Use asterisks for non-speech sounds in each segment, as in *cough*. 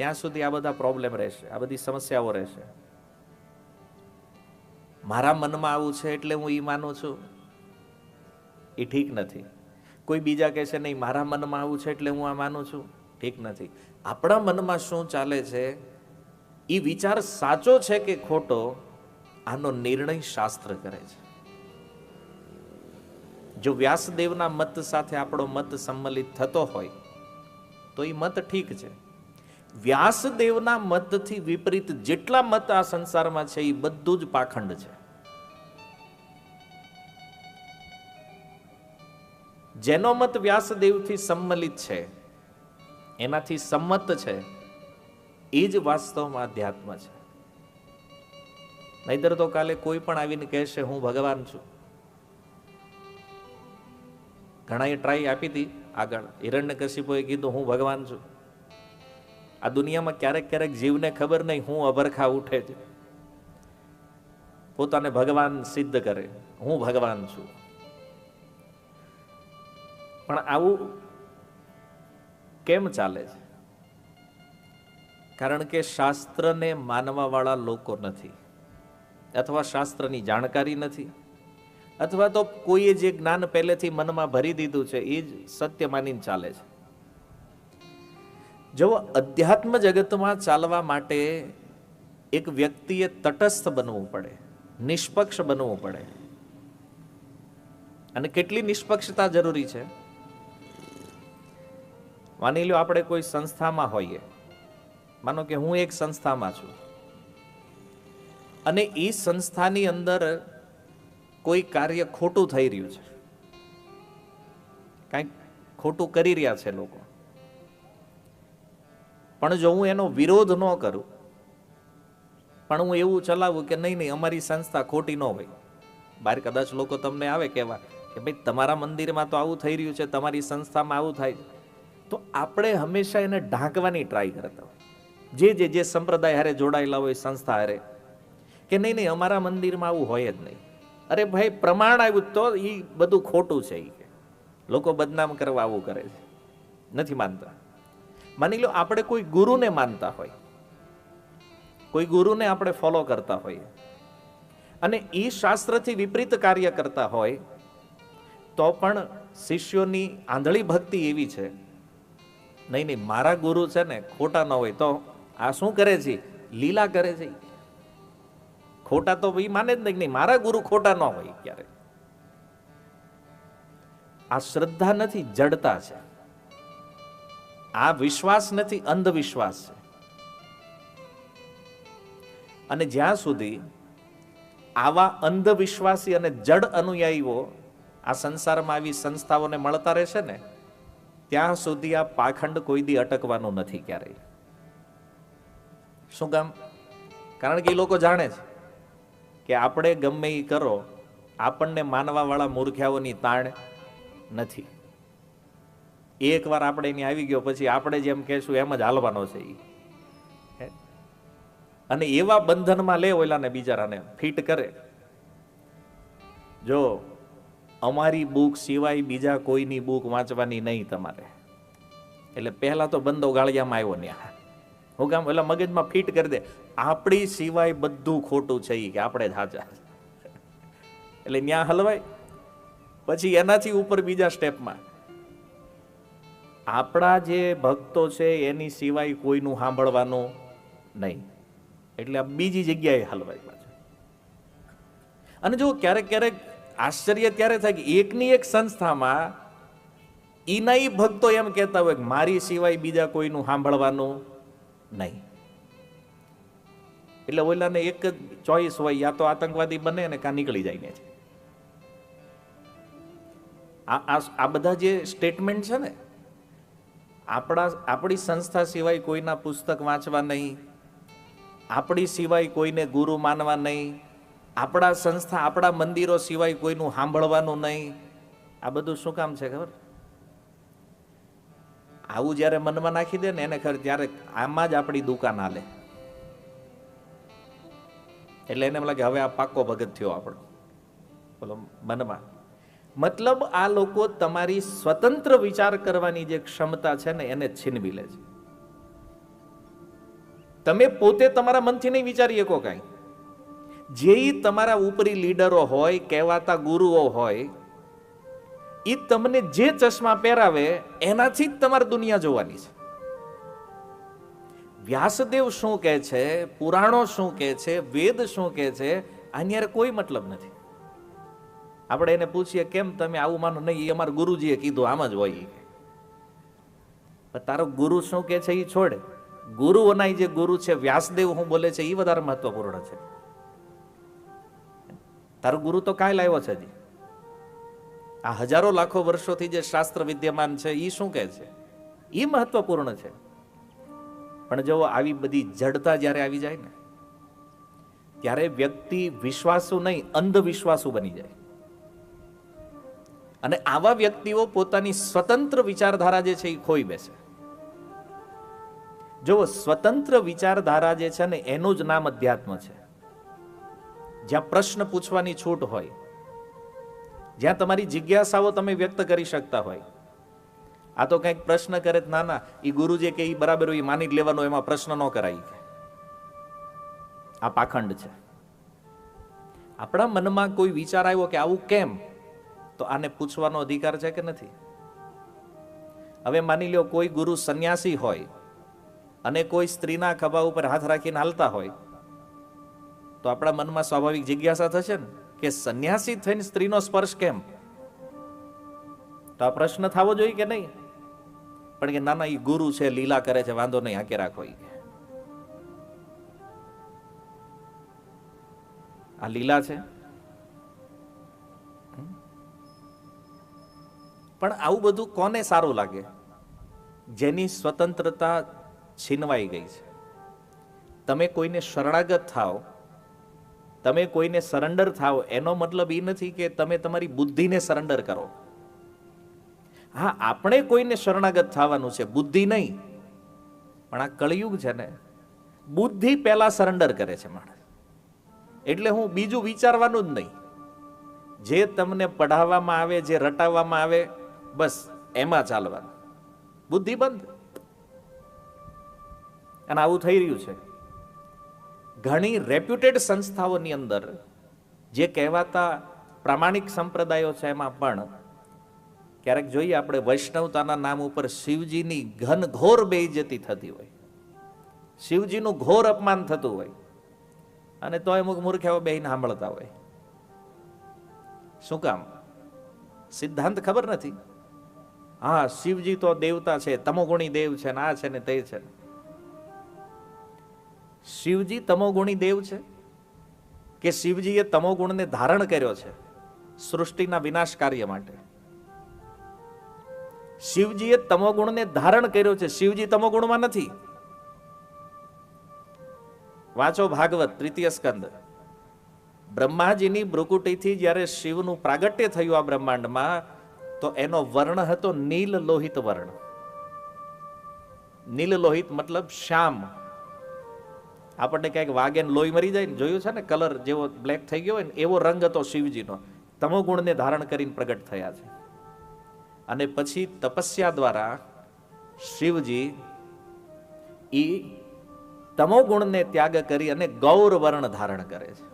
ત્યાં સુધી આ બધા પ્રોબ્લેમ રહેશે, આ બધી સમસ્યાઓ રહેશે. મારા મનમાં આવું છે એટલે હું એ માનું છું. એ ઠીક નથી. કોઈ બીજા કહેશે નહીં, મારા મનમાં આવું છે એટલે હું આ માનું છું. ઠીક નથી. આપણા મનમાં શું ચાલે છે? એ વિચાર સાચો છે કે ખોટો? આનો નિર્ણય શાસ્ત્ર કરે છે. જો વ્યાસદેવના મત સાથે આપણો મત સંમલિત થતો હોય, તો એ મત ઠીક છે. વ્યાસદેવના મતથી વિપરીત જેટલા મત આ સંસારમાં છે, એ બધું જ પાખંડ છે. જેનો મત વ્યાસદેવથી સંમલિત છે, એનાથી સંમત છે, એ જ વાસ્તવમાં અધ્યાત્મ છે. નહીતર તો કાલે કોઈ પણ આવીને કહેશે, હું ભગવાન છું. ઘણાએ ટ્રાય આપી હતી આગળ હિરણ્ય કશિપોએ કીધું, હું ભગવાન છું. આ દુનિયામાં ક્યારેક ક્યારેક જીવને ખબર નહીં હું અભરખા ઉઠે છે. પોતાને ભગવાન સિદ્ધ કરે. હું ભગવાન છું. પણ આવું કેમ ચાલે છે? કારણ કે શાસ્ત્રને માનવાવાળા લોકો નથી. અથવા શાસ્ત્રની જાણકારી નથી. અથવા તો કોઈએ જે જ્ઞાન પહેલેથી મનમાં ભરી દીધું છે, એ જ સત્ય માનીને ચાલે છે. જો અધ્યાત્મ જગતમાં ચાલવા માટે એક વ્યક્તિએ તટસ્થ બનવું પડે, નિષ્પક્ષ બનવું પડે. અને કેટલી નિષ્પક્ષતા જરૂરી છે? માની લો આપણે કોઈ સંસ્થામાં હોઈએ. માનો કે હું એક સંસ્થામાં છું. અને એ સંસ્થાની અંદર કોઈ કાર્ય ખોટું થઈ રહ્યું છે. કાંઈક ખોટું કરી રહ્યા છે લોકો. પણ જો હું એનો વિરોધ ન કરું, પણ હું એવું ચલાવું કે નહીં નહીં, અમારી સંસ્થા ખોટી ન હોય. બહાર કદાચ લોકો તમને આવે કહેવા કે ભાઈ, તમારા મંદિરમાં તો આવું થઈ રહ્યું છે, તમારી સંસ્થામાં આવું થાય તો આપણે હંમેશા એને ઢાંકવાની ટ્રાય કરતા હોય. જે જે જે સંપ્રદાય હારે જોડાયેલા હોય, સંસ્થા હારે, કે નહીં નહીં, અમારા મંદિરમાં આવું હોય જ નહીં. અરે ભાઈ, પ્રમાણ આવ્યું તો એ બધું ખોટું છે એ લોકો બદનામ કરવા આવું કરે છે. નથી માનતા. માની લો આપણે કોઈ ગુરુને માનતા હોય. કોઈ ગુરુને આપણે ફોલો કરતા હોઈએ. અને એ શાસ્ત્રથી વિપરીત કાર્ય કરતા હોય, તો પણ શિષ્યોની આંધળી ભક્તિ એવી છે. નહીં નહીં, મારા ગુરુ છે ને, ખોટા ન હોય તો આ શું કરે છે? લીલા કરે છે. ખોટા તો એ માને જ નહીં, મારા ગુરુ ખોટા ન હોય ક્યારે. આ શ્રદ્ધા નથી, જડતા છે. આ વિશ્વાસ નથી, અંધવિશ્વાસ છે. અને જ્યાં સુધી આવા અંધવિશ્વાસી અને જડ અનુયાયીઓ આ સંસારમાં આવી સંસ્થાઓને મળતા રહેશે ને, ત્યાં સુધી આ પાખંડ કોઈ દી અટકવાનું નથી ક્યારેય. શું કામ? કારણ કે એ લોકો જાણે છે કે આપણે ગમે એ કરો, આપણને માનવાવાળા મૂર્ખ્યાઓની તાણ નથી. એકવાર આપણે એની આવી ગયો પછી આપણે જેમ કહેશું એમ જ હાલવાનો છે એ અને એવા બંધનમાં લે ઓલાને બિચારાને, ફિટ કરે. જો, અમારી બુક સિવાય બીજા કોઈની બુક વાંચવાની નહીં તમારે. એટલે પહેલા તો બંધો ગાળિયામાં આવ્યો ત્યાં હું કામ, એટલે મગજમાં ફિટ કરી દે. આપણી સિવાય બધું ખોટું છે કે આપણે જ હાજર. એટલે ત્યાં હલવાય. પછી એનાથી ઉપર બીજા સ્ટેપમાં. આપણા જે ભક્તો છે, એની સિવાય કોઈનું સાંભળવાનું નહીં. એટલે આ બીજી જગ્યાએ હલવાય પાછું. અને જો ક્યારેક ક્યારેક આશ્ચર્ય ત્યારે થાય કે એકની એક સંસ્થામાં એના ભક્તો એમ કહેતા હોય કે મારી સિવાય બીજા કોઈનું સાંભળવાનું નહીં. એટલે ઓલાને એક જ ચોઈસ હોય, યા તો આતંકવાદી બને અને કાં નીકળી જાય ને છે આ બધા જે સ્ટેટમેન્ટ છે ને આપણા આપણી સંસ્થા સિવાય કોઈના પુસ્તક વાંચવા નહીં. આપણી સિવાય કોઈને ગુરુ માનવા નહીં. આપણા સંસ્થા, આપણા મંદિરો સિવાય કોઈનું સાંભળવાનું નહીં. આ બધું શું કામ છે ખબર? આવું જ્યારે મનમાં નાખી દે ને એને ખબર ત્યારે આમાં જ આપણી દુકાન હાલે. એટલે એને એમ લાગે, હવે આ પાક્કો ભગત થયો આપણો. બોલો, મનમાં. મતલબ આ લોકો તમારી સ્વતંત્ર વિચાર કરવાની જે ક્ષમતા છે ને, એને છીનવી લે છે. તમે પોતે તમારા મનથી નહીં વિચારી શકો કાંઈ. જે તમારા ઉપરી લીડરો હોય, કહેવાતા ગુરુઓ હોય એ તમને જે ચશ્મા પહેરાવે, એનાથી જ તમારે દુનિયા જોવાની છે. વ્યાસદેવ શું કહે છે, પુરાણો શું કહે છે, વેદ શું કહે છે, આની કોઈ મતલબ નથી. આપણે એને પૂછીએ, કેમ તમે આવું માનો? નહીં એ અમારા ગુરુજીએ કીધું, આમ જ હોય પણ તારો ગુરુ શું કહે છે એ છોડે? ગુરુઓના જે ગુરુ છે, વ્યાસદેવ હું બોલે છે એ વધારે મહત્વપૂર્ણ છે. તારો ગુરુ તો કાંઈ લાવ્યો છે હજી. આ હજારો લાખો વર્ષોથી જે શાસ્ત્ર વિદ્યમાન છે એ શું કહે છે? એ મહત્વપૂર્ણ છે. પણ જો આવી બધી જડતા જ્યારે આવી જાય ને, ત્યારે વ્યક્તિ વિશ્વાસુ નહીં, અંધવિશ્વાસુ બની જાય. અને આવા વ્યક્તિઓ પોતાની સ્વતંત્ર વિચારધારા જે છે એ ખોઈ બેસે. જો સ્વતંત્ર વિચારધારા જે છે ને, એનું જ નામ અધ્યાત્મ છે. જ્યાં પ્રશ્ન પૂછવાની છૂટ હોય, જ્યાં તમારી જિજ્ઞાસાઓ તમે વ્યક્ત કરી શકતા હોય. આ તો કંઈક પ્રશ્ન કરે ના ના એ ગુરુ જે કે એ બરાબર એ માની જ લેવાનો, એમાં પ્રશ્ન ન કરાય. આ પાખંડ છે. આપણા મનમાં કોઈ વિચાર આવ્યો કે આવું કેમ? તો આને પૂછવાનો અધિકાર છે કે નથી? હવે માની લ્યો કોઈ ગુરુ સંન્યાસી હોય અને કોઈ સ્ત્રીના ખભા ઉપર હાથ રાખીને હાલતા હોય, તો આપણા મનમાં સ્વાભાવિક જિજ્ઞાસા થશે ને કે સંન્યાસી થઈને સ્ત્રીનો સ્પર્શ કેમ? તો આ પ્રશ્ન થવો જોઈએ કે નહીં? પણ કે નાના એ ગુરુ છે, લીલા કરે છે, વાંધો નહીં, આંકે રાખો આ લીલા છે? પણ આવું બધું કોને સારું લાગે? જેની સ્વતંત્રતા છીનવાઈ ગઈ છે. તમે કોઈને શરણાગત થાઓ, તમે કોઈને સરેન્ડર થાઓ, એનો મતલબ એ નથી કે તમે તમારી બુદ્ધિને સરેન્ડર કરો. હા, આપણે કોઈને શરણાગત થવાનું છે, બુદ્ધિ નહીં. પણ આ કળિયુગ છે ને, બુદ્ધિ પહેલા સરેન્ડર કરે છે માણસ. એટલે હું બીજું વિચારવાનું જ નહીં. જે તમને પઢાવવામાં આવે, જે રટાવવામાં આવે બસ, એમાં ચાલવાનું. બુદ્ધિ બંધ. અને આવું થઈ રહ્યું છે. ઘણી રેપ્યુટેડ સંસ્થાઓની અંદર જે કહેવાતા પ્રામાણિક સંપ્રદાયો છે એમાં પણ ક્યારેક જોઈએ આપણે વૈષ્ણવતાના નામ ઉપર શિવજીની ઘનઘોર બેઇજતી થતી હોય. શિવજીનું ઘોર અપમાન થતું હોય. અને તોય અમુક મૂર્ખાઓ બેહીને સાંભળતા હોય. શું કામ? સિદ્ધાંત ખબર નથી? હા, શિવજી તો દેવતા છે, તમોગુણી દેવ છે ને આ છે ને તે છે. શિવજી તમોગુણી દેવ છે? કે શિવજીએ તમોગુણને ધારણ કર્યો છે સૃષ્ટિના વિનાશ કાર્ય માટે? શિવજીએ તમોગુણને ધારણ કર્યો છે, શિવજી તમોગુણમાં નથી? વાંચો ભાગવત, તૃતીય સ્કંદ. બ્રહ્માજીની ભ્રુકુટીથી જ્યારે શિવનું પ્રાગટ્ય થયું આ બ્રહ્માંડમાં તો એનો વર્ણ હતો નીલ લોહિત વર્ણ. નીલ લોહિત મતલબ શ્યામ. આપણને ક્યાંક વાગે લોહી મરી જાય ને જોયું છે ને, કલર જેવો બ્લેક થઈ ગયો હોય ને, એવો રંગ હતો શિવજીનો. તમોગુણને ધારણ કરીને પ્રગટ થયા છે. અને પછી તપસ્યા દ્વારા શિવજી ઈ તમોગુણને ત્યાગ કરી અને ગૌર વર્ણ ધારણ કરે છે.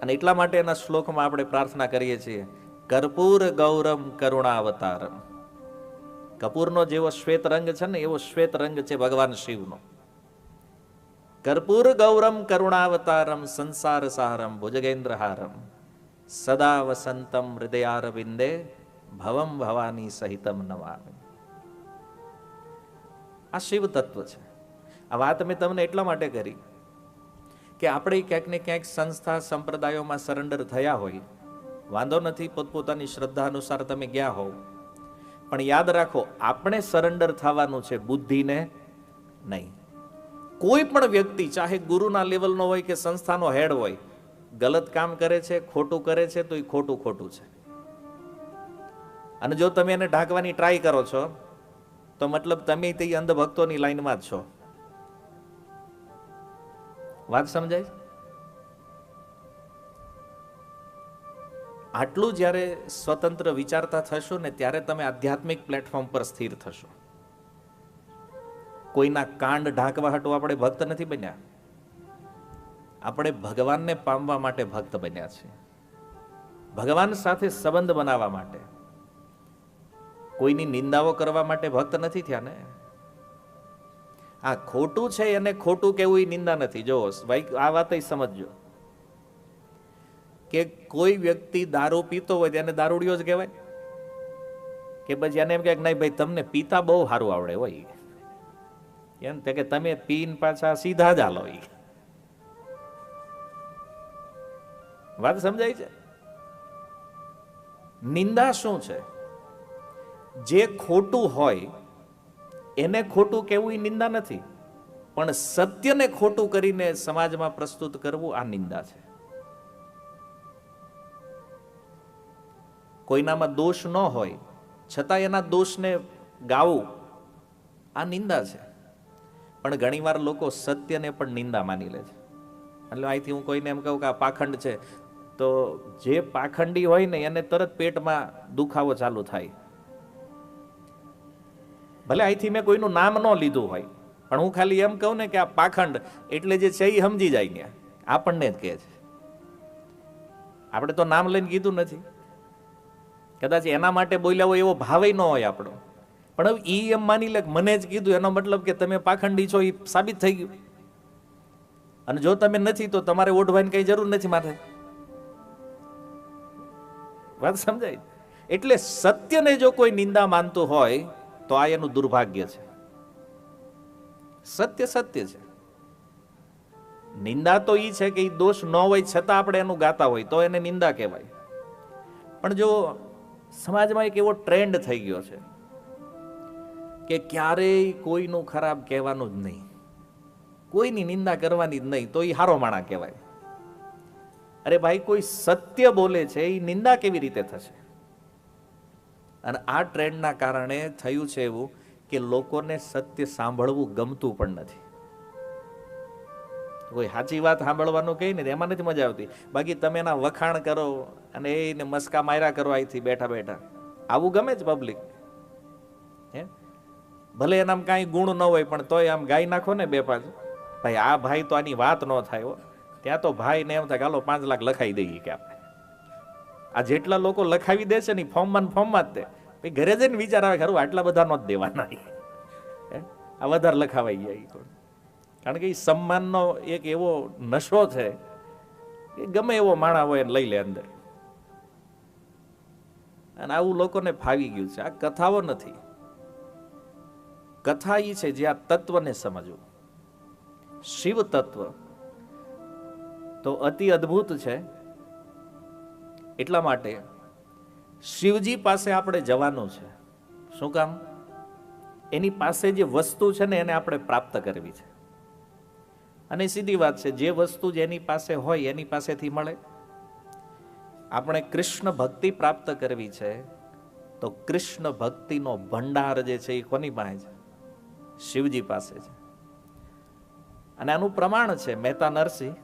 અને એટલા માટે એના શ્લોકમાં આપણે પ્રાર્થના કરીએ છીએ. કર્પૂર ગૌરમ કરુણાવતારમ. કપૂરનો જેવો શ્વેત રંગ છે ને, એવો શ્વેત રંગ છે ભગવાન શિવનો. કર્પૂર ગૌરમ કરુણાવતારમ સંસાર સારમ ભુજગેન્દ્રહારમ. સદા વસંતમ હૃદયારવિંદે ભવમ ભવાની સહિતમ નવામી આ શિવ તત્વ છે. આ વાત મેં તમને એટલા માટે કરી કે આપણે ક્યાંક ને ક્યાંક સંસ્થા સંપ્રદાયોમાં સરેન્ડર થયા હોય વાંધો નથી, પોતપોતાની શ્રદ્ધા અનુસાર તમે ગયા હોવ. પણ યાદ રાખો, આપણે સરેન્ડર થવાનું છે બુદ્ધિને નહીં. કોઈ પણ વ્યક્તિ, ચાહે ગુરુના લેવલનો હોય કે સંસ્થાનો હેડ હોય, ગલત કામ કરે છે, ખોટું કરે છે, તો એ ખોટું ખોટું છે. અને જો તમે એને ઢાંકવાની ટ્રાય કરો છો, તો મતલબ તમે તે અંધભક્તોની લાઈનમાં જ છો. વાત સમજાય? આટલું જ્યારે સ્વતંત્ર વિચારતા થશો ને ત્યારે તમે આધ્યાત્મિક પ્લેટફોર્મ પર સ્થિર થશો. કોઈના કાંડ ઢાંકવા હટવા આપણે ભક્ત નથી બન્યા. આપણે ભગવાનને પામવા માટે ભક્ત બન્યા છે. ભગવાન સાથે સંબંધ બનાવવા માટે. કોઈની નિંદાઓ કરવા માટે ભક્ત નથી થયા ને? આ ખોટું છે એને ખોટું કેવું એ નિંદા નથી. જો ભાઈ આ વાત સમજજો. કે કોઈ વ્યક્તિ દારૂ પીતો હોય તેને દારૂડિયો જ કહેવાય? કે પછી એને એમ કે, નહીં ભાઈ, તમને પીતા બહુ સારું આવડે હોય. એમ કે, તમે પીન પાછા સીધા જ હાલો. વાત સમજાય છે? નિંદા શું છે? જે ખોટું હોય, એને ખોટું કેવું એ નિંદા નથી. પણ સત્યને ખોટું કરીને સમાજમાં પ્રસ્તુત કરવું આ નિંદા છે. કોઈનામાં દોષ ન હોય છતાં એના દોષને ગાવું, આ નિંદા છે. પણ ઘણીવાર લોકો સત્યને પણ નિંદા માની લે છે. એટલે અહીંથી હું કોઈને એમ કહું કે આ પાખંડ છે, તો જે પાખંડી હોય ને, એને તરત પેટમાં દુખાવો ચાલુ થાય. ભલે અહીંથી મેં કોઈનું નામ ન લીધું હોય, પણ હું ખાલી એમ કહું ને કે આ પાખંડ એટલે જે છે એ સમજી જાય ને આપણને જ કહે છે. આપણે તો નામ લઈને કીધું નથી. કદાચ એના માટે બોલ્યા હોય એવો ભાવે ન હોય આપણો. પણ હવે ઈ એમ માની લે મને જ કીધું, એનો મતલબ કે તમે પાખંડી છો એ સાબિત થઈ ગયું. અને જો તમે નથી તો તમારે ઓઢવાની કઈ જરૂર નથી માથે. વાત સમજાય? એટલે સત્યને જો કોઈ નિંદા માનતું હોય, તો આ એનું દુર્ભાગ્ય છે. સત્ય સત્ય છે. નિંદા તો એ છે કે એ દોષ ન હોય છતાં આપણે એનું ગાતા હોય, તો એને નિંદા કહેવાય. પણ જો સમાજમાં એક એવો ટ્રેન્ડ થઈ ગયો છે કે ક્યારેય કોઈનું ખરાબ કહેવાનું જ નહીં. કોઈની નિંદા કરવાની જ નહીં, તો એ હારો માણા કહેવાય. અરે ભાઈ, કોઈ સત્ય બોલે છે એ નિંદા કેવી રીતે થશે? અને આ ટ્રેન્ડના કારણે થયું છે એવું કે લોકોને સત્ય સાંભળવું ગમતું પણ નથી. કોઈ સાચી વાત સાંભળવાનું કહે ને એમાં નથી મજા આવતી. બાકી તમે એના વખાણ કરો અને એને મસ્કા માર્યા કરો અહીંથી બેઠા બેઠા. આવું ગમે જ પબ્લિક હે? ભલે એનામ કાંઈ ગુણ ન હોય પણ તોય આમ ગાઈ નાખો ને બે પાંચ. ભાઈ, આ ભાઈ તો આની વાત ન થાય હો. ત્યાં તો ભાઈ ને એમ થાય હાલો પાંચ લાખ લખાઈ દઈએ કે આપણે. આ જેટલા લોકો લખાવી દેશે ને ફોર્મમાં ફોર્મમાં જ તે. ઘરે જઈને વિચાર આવે ખરું આટલા બધા નો જ દેવાના? આ વધારે લખાવાઈ કોણ કારણ કે એ સન્માનનો એક એવો નશો છે કે ગમે એવો માણા હોય એને લઈ લે અંદર. અને આવું લોકોને ફાવી ગયું છે. આ કથાઓ નથી. કથા એ છે જે આ તત્વને સમજવું. શિવ તત્વ તો અતિ અદ્ભુત છે. એટલા માટે શિવજી પાસે આપણે જવાનું છે. શું કામ? એની પાસે જે વસ્તુ છે ને એને આપણે પ્રાપ્ત કરવી છે. અને સીધી વાત છે, જે વસ્તુ જેની પાસે હોય, એની પાસેથી મળે. આપણે કૃષ્ણ ભક્તિ પ્રાપ્ત કરવી છે, તો કૃષ્ણ ભક્તિનો ભંડાર જે છે એ કોની પાસે છે? શિવજી પાસે છે. અને આનું પ્રમાણ છે, મહેતા નરસિંહ.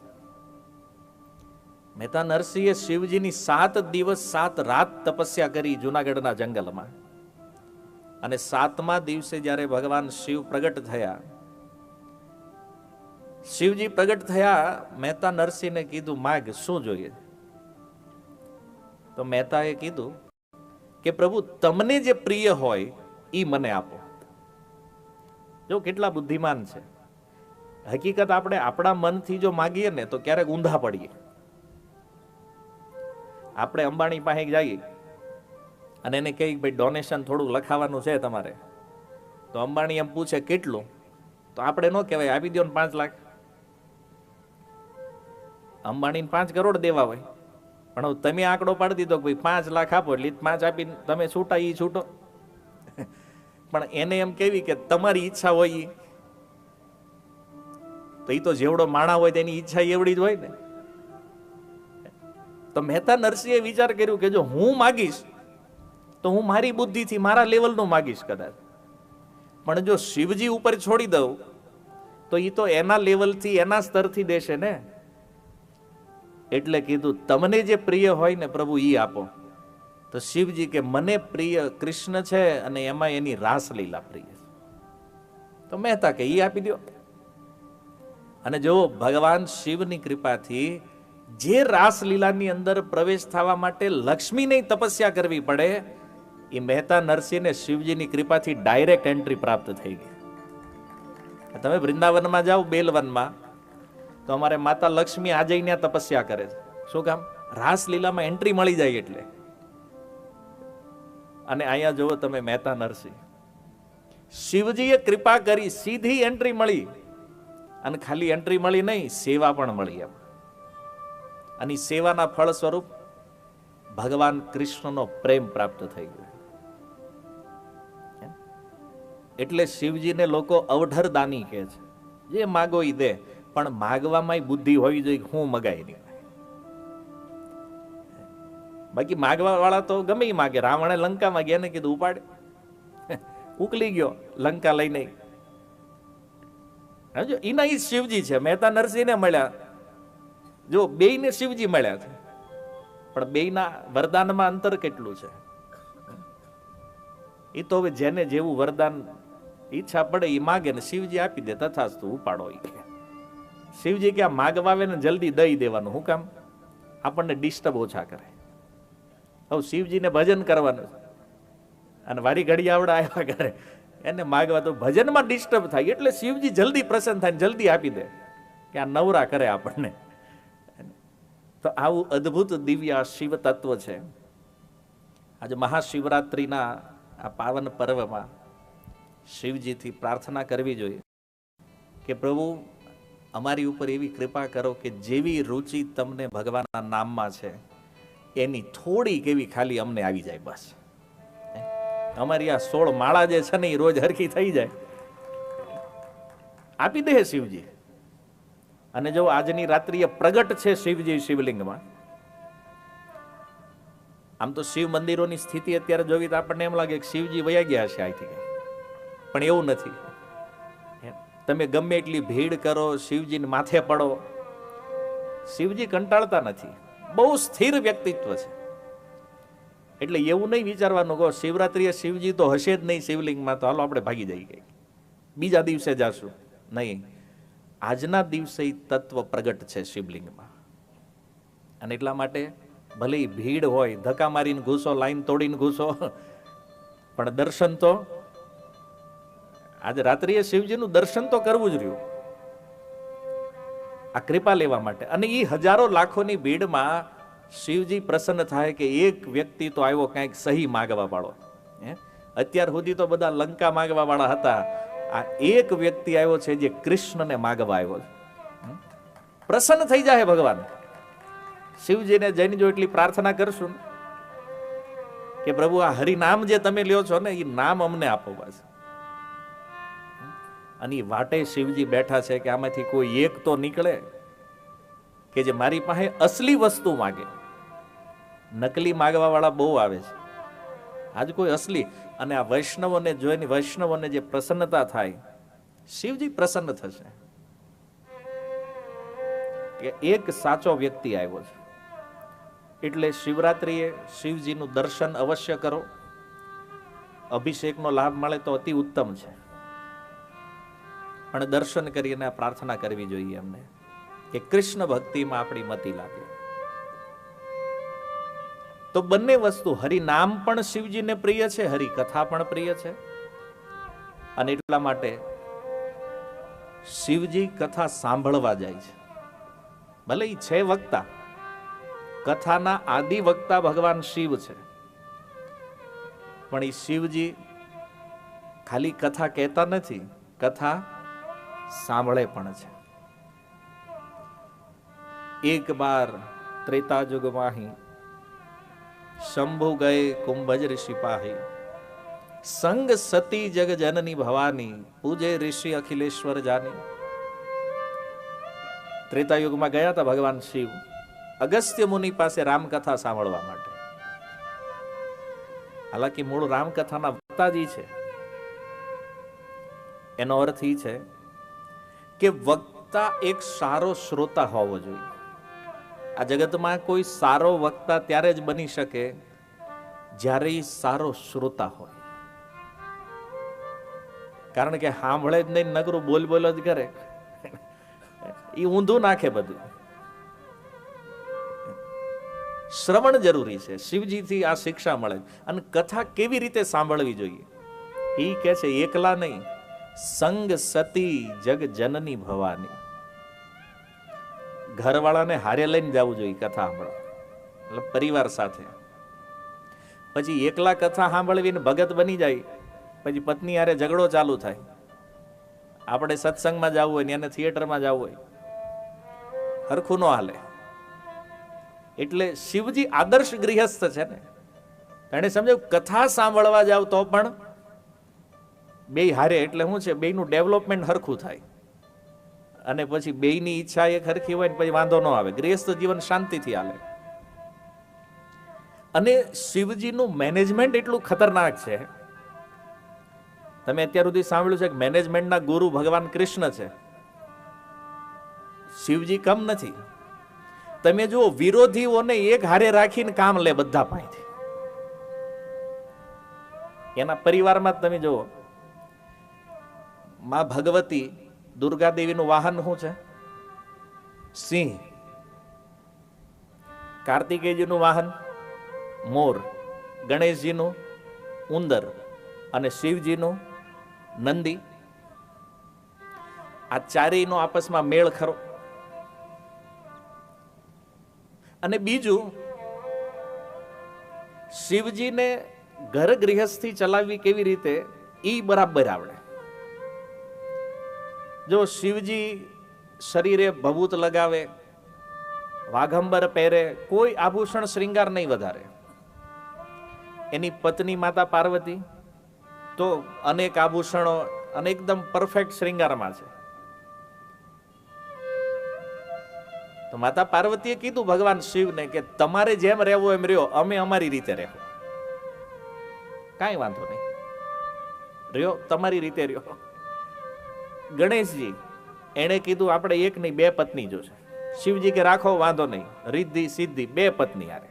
મહેતા નરસિંહે શિવજીની સાત દિવસ, સાત રાત તપસ્યા કરી જુનાગઢના જંગલમાં. અને સાતમા દિવસે જ્યારે ભગવાન શિવ પ્રગટ થયા શિવજી પ્રગટ થયા, મહેતા નરસિંહને કીધું, માગ, શું જોઈએ? તો મહેતાએ કીધું કે, પ્રભુ, તમને જે પ્રિય હોય એ મને આપો. જો કેટલા બુદ્ધિમાન છે. હકીકત આપણે આપણા મનથી જો માગીએ ને, તો ક્યારેક ઊંધા પડીએ. આપણે અંબાણી પાસે જઈએ અને એને કહીએ ભાઈ ડોનેશન થોડું લખાવાનું છે તમારે. તો અંબાણી એમ પૂછે, કેટલું? તો આપણે ન કહેવાય, આપી દો ને પાંચ લાખ. અંબાણીને પાંચ કરોડ દેવા હોય. પણ હવે તમે આંકડો પાડી દીધો ભાઈ પાંચ લાખ આપો એટલે પાંચ આપીને તમે છૂટા એ છૂટો. પણ એને એમ કેવી કે તમારી ઈચ્છા હોય એ તો એ તો જેવડો માણા હોય તેની ઈચ્છા એવડી જ હોય ને. તો મહેતા નરસિંહે વિચાર કર્યું કે જો હું માગીશ, તો હું મારી બુદ્ધિથી મારા લેવલનું માગીશ કદાચ. પણ જો શિવજી ઉપર છોડી દઉં, તો એ તો એના લેવલથી એના સ્તરથી દેશે ને. એટલે કીધું, તમને જે પ્રિય હોય ને પ્રભુ, ઈ આપો. તો શિવજી કે, મને પ્રિય કૃષ્ણ છે અને એમાં એની રાસલીલા પ્રિય તો મહેતા કે એ આપી દો અને જો ભગવાન શિવની કૃપાથી જે રાસલીલાની અંદર પ્રવેશ થવા માટે લક્ષ્મીની તપસ્યા કરવી પડે એ મહેતા નરસિંહને શિવજીની કૃપાથી ડાયરેક્ટ એન્ટ્રી પ્રાપ્ત થઈ ગઈ. તમે વૃંદાવનમાં જાઓ, બેલવનમાં તો અમારે માતા લક્ષ્મી આજે ત્યાં તપસ્યા કરે છે. શું કામ? રાસલીલામાં એન્ટ્રી મળી જાય એટલે. અને અહીંયા જુઓ તમે મહેતા નરસિંહ. શિવજીએ કૃપા કરી સીધી એન્ટ્રી મળી. અને ખાલી એન્ટ્રી મળી નહીં, સેવા પણ મળી એમ. અને સેવાના ફળ સ્વરૂપ ભગવાન કૃષ્ણનો પ્રેમ પ્રાપ્ત થઈ ગયો. એટલે શિવજીને લોકો અવઢર દાની કહે છે. જે માગો ઈ દે. પણ માગવામાં બુદ્ધિ હોવી જોઈએ હું મગાય નહીં બાકી માગવા વાળા તો ગમે માગે. રાવણે લંકામાં ગયા ને કીધું, ઉપાડે. *laughs* ઉકલી ગયો, લંકા લઈને. જો એના ઈ શિવજી છે, મહેતા નરસિંહને મળ્યા. જો બેયને શિવજી મળ્યા છે. પણ બેયના વરદાનમાં અંતર કેટલું છે? એ તો હવે જેને જેવું વરદાન ઈચ્છા પડે એ માગે ને શિવજી આપી દે, તથાસ્તુ, ઉપાડો કે શિવજી કે આ માગવા જલ્દી દઈ દેવાનું. હું કામ? આપણને ડિસ્ટર્બ ઓછા કરે. હવે શિવજીને ભજન કરવાનું અને વારી ઘડી આવડા આવ્યા કરે. એને માગવા તો ભજનમાં ડિસ્ટર્બ થાય. એટલે શિવજી જલ્દી પ્રસન્ન થાય જલ્દી આપી દે. કે આ નવરા કરે આપણને. તો આવું અદ્ભુત દિવ્ય શિવ તત્વ છે. આજે મહાશિવરાત્રિના આ પાવન પર્વમાં શિવજીથી પ્રાર્થના કરવી જોઈએ. કે પ્રભુ અમારી ઉપર એવી કૃપા કરો કે જેવી રુચિ તમને ભગવાનના નામમાં છે, એની થોડી કેવી ખાલી અમને આવી જાય બસ. અમારી આ સોળ માળા જે છે ને એ રોજ હરખી થઈ જાય. આપી દે શિવજી. અને જો આજની રાત્રિએ પ્રગટ છે શિવજી શિવલિંગમાં, આમ તો શિવ મંદિરોની સ્થિતિ અત્યારે જોવી તો આપણને એમ લાગે કે શિવજી વયા ગયા છે અહીંથી. પણ એવું નથી. તમે ગમે એટલી ભીડ કરો, શિવજીને માથે પડો. શિવજી કંટાળતા નથી. બહુ સ્થિર વ્યક્તિત્વ છે. એટલે એવું નહીં વિચારવાનું કહો શિવરાત્રિએ શિવજી તો હશે જ નહીં શિવલિંગમાં, તો હાલો આપણે ભાગી જઈએ બીજા દિવસે જાશું. નહીં. આજના દિવસે તત્વ પ્રગટ છે શિવલિંગમાં. અને એટલા માટે ભલે ભીડ હોય, ધક્કા મારીને ઘૂસો, લાઈન તોડીને ઘૂસો, પણ દર્શન તો આજે રાત્રિએ શિવજીનું દર્શન તો કરવું જ રહ્યું. આ કૃપા લેવા માટે. અને એ હજારો લાખોની ભીડમાં શિવજી પ્રસન્ન થાય કે એક વ્યક્તિ તો આવ્યો કંઈક સહી માગવા વાળો. હે? અત્યાર સુધી તો બધા લંકા માગવા વાળા હતા. આ એક વ્યક્તિ આવ્યો છે જે કૃષ્ણને માગવા આવ્યો છે? પ્રસન્ન થઈ જાય ભગવાન. શિવજીને જઈને જો એટલી પ્રાર્થના કરશું કે પ્રભુ આ હરિનામ જે તમે લ્યો છો ને એ નામ અમને આપો બસ. અને વાટે શિવજી બેઠા છે કે આમાંથી કોઈ એક તો નીકળે કે જે મારી પાસે અસલી વસ્તુ માગે. નકલી માગવા વાળા બહુ આવે છે. આજ કોઈ અસલી. અને આ વૈષ્ણવોને જોઈને વૈષ્ણવોને જે પ્રસન્નતા થાય, શિવજી પ્રસન્ન થશે. કે એક સાચો વ્યક્તિ આવ્યો છે. એટલે શિવરાત્રિએ શિવજીનું દર્શન અવશ્ય કરો. અભિષેકનો લાભ મળે તો અતિ ઉત્તમ છે. પણ દર્શન કરીને પ્રાર્થના કરવી જોઈએ અમને કે કૃષ્ણ ભક્તિમાં આપણી મતિ લાગે. તો બંને વસ્તુ હરિનામ પણ શિવજીને પ્રિય છે હરિકથા પણ પ્રિય છે. અને એટલા માટે શિવજી કથા સાંભળવા જાય છે. ભલે ઈ છે વક્તા, કથાના આદિ વક્તા ભગવાન શિવ છે. પણ એ શિવજી ખાલી કથા કહેતા નથી, કથા સાંભળે પણ છે. એક બાર ત્રેતા યુગ માહી શંભુ ગયે કુંભજ ઋષિ સંગ સતી જગ જનની ભવાની, પૂજે ઋષિ અખિલેશ્વર જાની. ત્રેતા યુગમાં ગયા હતા ભગવાન શિવ, અગસ્ત્ય મુનિ પાસે રામકથા સાંભળવા માટે. હાલાકી મૂળ રામકથાના વક્તાજી છે. એનો અર્થ એ છે કે વક્તા એક સારો શ્રોતા હોવો જોઈએ. આ જગતમાં કોઈ સારો વક્તા ત્યારે જ બની શકે જ્યારે એ સારો શ્રોતા હોય. કારણ કે સાંભળે જ નહીં નગરું બોલ બોલ જ કરે. એ ઊંધું નાખે બધું. શ્રવણ જરૂરી છે. શિવજીથી આ શિક્ષા મળે અને કથા કેવી રીતે સાંભળવી જોઈએ? એ કહે છે, એકલા નહીં સંગ સતી જગ જનની ભવાની. ઘરવાળાને હારે લઈને જવું જોઈએ કથા સાંભળવા. એટલે પરિવાર સાથે. પછી એકલા કથા સાંભળવીને ભગત બની જાય. પછી પત્ની હારે ઝઘડો ચાલુ થાય. આપણે સત્સંગમાં જવું હોય ને એને થિયેટરમાં જવું હોય. હરખું ન હાલે. એટલે શિવજી આદર્શ ગૃહસ્થ છે ને. એને સમજાયું, કથા સાંભળવા જાવ તો પણ બે હારે એટલે શું છે, બેયનું ડેવલપમેન્ટ હરખું થાય. અને પછી બેયની ઈચ્છા એક હરખી હોય ને પછી વાંધો ન આવે. ગૃહસ્થ જીવન શાંતિથી હાલે. અને શિવજીનું મેનેજમેન્ટ એટલું ખતરનાક છે. તમે અત્યાર સુધી સાંભળ્યું છે કે મેનેજમેન્ટના ગુરુ ભગવાન કૃષ્ણ છે. શિવજી કમ નથી. તમે જુઓ, વિરોધીઓને એક હારે રાખીને કામ લે બધા પાસેથી. એના પરિવારમાં તમે જુઓ માં ભગવતી દુર્ગા દેવીનું વાહન શું છે? સિંહ. કાર્તિકેયજીનું વાહન, મોર. ગણેશજીનું ઉંદર અને શિવજીનું નંદી. આ ચારેયનો આપસમાં મેળ ખરો. અને બીજું, શિવજીને ઘર ગૃહસ્થી ચલાવવી કેવી રીતે? એ બરાબર આવડે. જો શિવજી શરીરે ભભૂત લગાવે, વાઘંબર પહેરે, કોઈ આભૂષણ શ્રૃંગાર નહીં વધારે. એની પત્ની માતા પાર્વતી તો અનેક આભૂષણો અને એકદમ પરફેક્ટ શ્રૃંગારમાં છે. તો માતા પાર્વતીએ કીધું ભગવાન શિવને કે તમારે જેમ રહેવું એમ રહ્યો, અમે અમારી રીતે રહેવું. કાંઈ વાંધો નહીં. રહ્યો, તમારી રીતે રહ્યો. ગણેશજી, એણે કીધું, આપણે એક નહીં બે પત્ની જોશે. શિવજી કે, રાખો, વાંધો નહીં. રિદ્ધિ, સિદ્ધિ, બે પત્ની આરે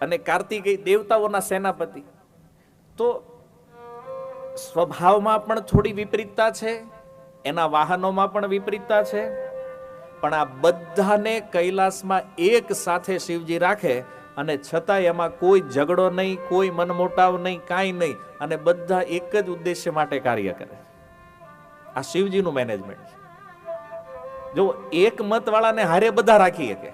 અને કાર્તિકેય દેવતાઓના સેનાપતિ. તો સ્વભાવમાં પણ થોડી વિપરીતતા છે, એના વાહનોમાં પણ વિપરીતતા છે, પણ આ બધાને કૈલાસમાં એક સાથે શિવજી રાખે અને છતાં એમાં કોઈ ઝઘડો નહીં, કોઈ મનમોટાવ નહીં, કાંઈ નહીં. અને બધા એક જ ઉદ્દેશ્ય માટે કાર્ય કરે આ શિવજીનું મેનેજમેન્ટ છે. જો એક મતવાળાને હારે બધા રાખી શકે.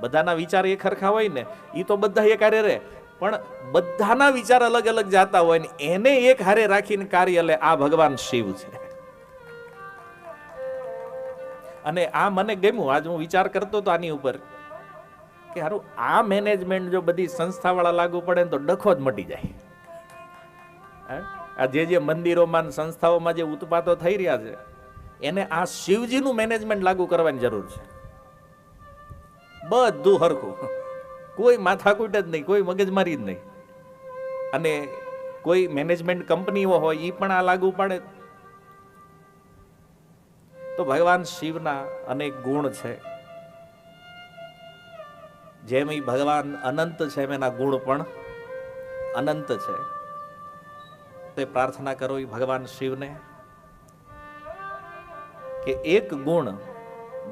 બધાના વિચાર એ ખરખા હોય ને એ તો બધા એક કાર્ય રહે. પણ બધાના વિચાર અલગ અલગ જાતા હોય ને, એને એક હારે રાખીને કાર્ય લે, આ ભગવાન શિવ છે. અને આ મને ગમ્યું. આજ હું વિચાર કરતો હતો આની ઉપર. કે હારું, આ મેનેજમેન્ટ જો બધી સંસ્થાવાળા લાગુ પડે ને તો ડખો જ મટી જાય. આ જે જે મંદિરોમાં સંસ્થાઓમાં જે ઉત્પાતો થઈ રહ્યા છે, એને આ શિવજીનું મેનેજમેન્ટ લાગુ કરવાની જરૂર છે. બધું હરખું. કોઈ માથાકૂટ જ નહીં, કોઈ મગજમારી જ નહીં. અને કોઈ મેનેજમેન્ટ કંપનીઓ હોય એ પણ આ લાગુ પાડે. તો ભગવાન શિવના અનેક ગુણ છે. જેમ એ ભગવાન અનંત છે એમ એના ગુણ પણ અનંત છે. તે પ્રાર્થના કરો એ ભગવાન શિવને કે એક ગુણ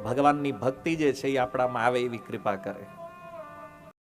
ભગવાનની ભક્તિ જે છે એ આપણામાં આવે એવી કૃપા કરે.